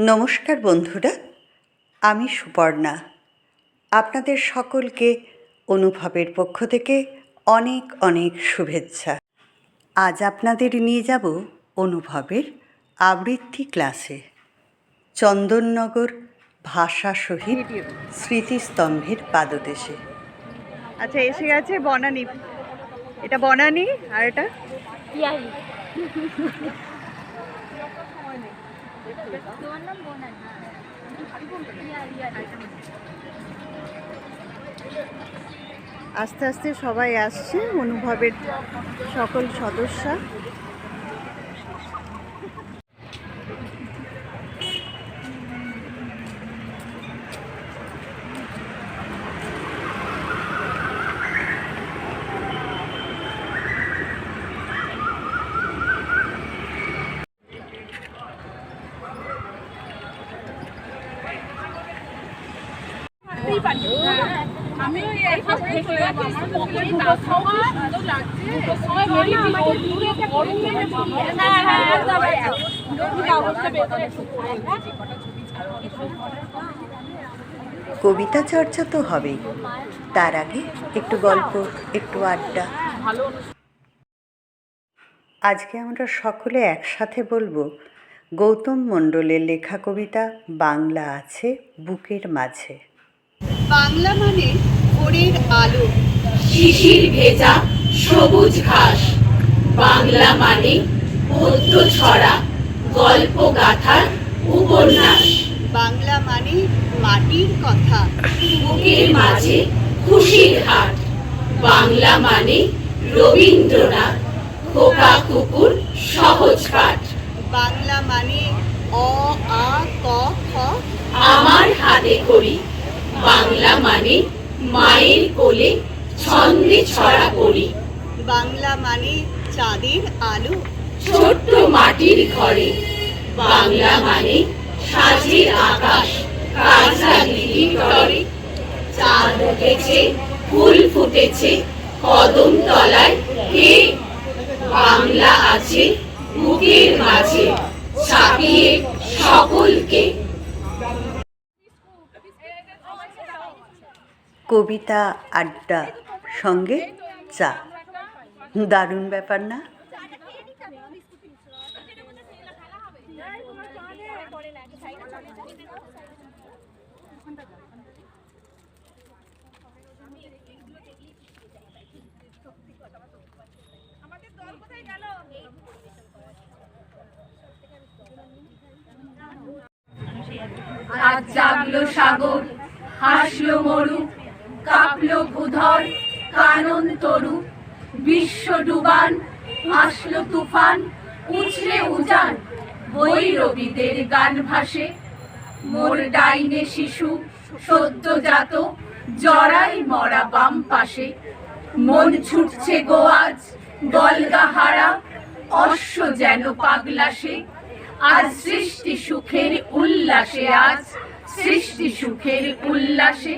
নমস্কার বন্ধুরা আমি সুপর্ণা। আপনাদের সকলকে অনুভবের পক্ষ থেকে অনেক অনেক শুভেচ্ছা। আজ আপনাদের নিয়ে যাব অনুভবের আবৃত্তি ক্লাসে। চন্দননগর ভাষা শহীদ স্মৃতিস্তম্ভের পাদদেশে। আচ্ছা এসে গেছে বনানি। এটা বনানি আর এটা? আস্তে আস্তে সবাই আসছে অনুভবের সকল সদস্যা। কবিতা চর্চা তো হবেই। তার আগে একটু গল্প, একটু আড্ডা। আজকে আমরা সকলে একসাথে বলব, গৌতম মণ্ডলের লেখা কবিতা বাংলা আছে বুকের মাঝে। বাংলা মানে ভোরের আলো। শিশির ভেজা সবুজ ঘাস। বাংলা মানে পদ্য ছড়া গল্প গাথার উপন্যাস। বাংলা মানে মাটির কথা। বুকের মাঝে খুশির হাট। বাংলা মানে রবীন্দ্রনাথ খোকা কুকুর সহজ পাঠ। বাংলা মানে অ আ ক খ। আমার হাতে করি। বাংলা মানে মায়ের কোলে ছন্দে ছড়া করি বাংলা মানে চাঁদের আলো। ছোট্ট মাটির ঘরে। বাংলা মানে সাজের আকাশ কাজরা দিদি টরে। চাঁদ উঠেছে ফুল ফুটেছে কদম তলায় কে? বাংলা আছে বুকের মাঝে ছাপিয়ে সকলকে। কবিতা আড্ডা সঙ্গে চা। দারুণ ব্যাপার না? আজ জাগলো সাগর হাসলো মরু কাঁপলো ভূধর, কানন তরু, বিশ্ব ডুবান, আসলো তুফান, উছলে উজান বৈরবীদের গান ভাসে। মোর ডাইনে শিশু সদ্যজাত জড়াই মরা বাম পাশে। মন ছুটছে গোয়াজ গলগা হারা অশ্ব যেন পাগলাসে আজ সৃষ্টি সুখের উল্লাসে, আজ সৃষ্টি সুখের উল্লাসে।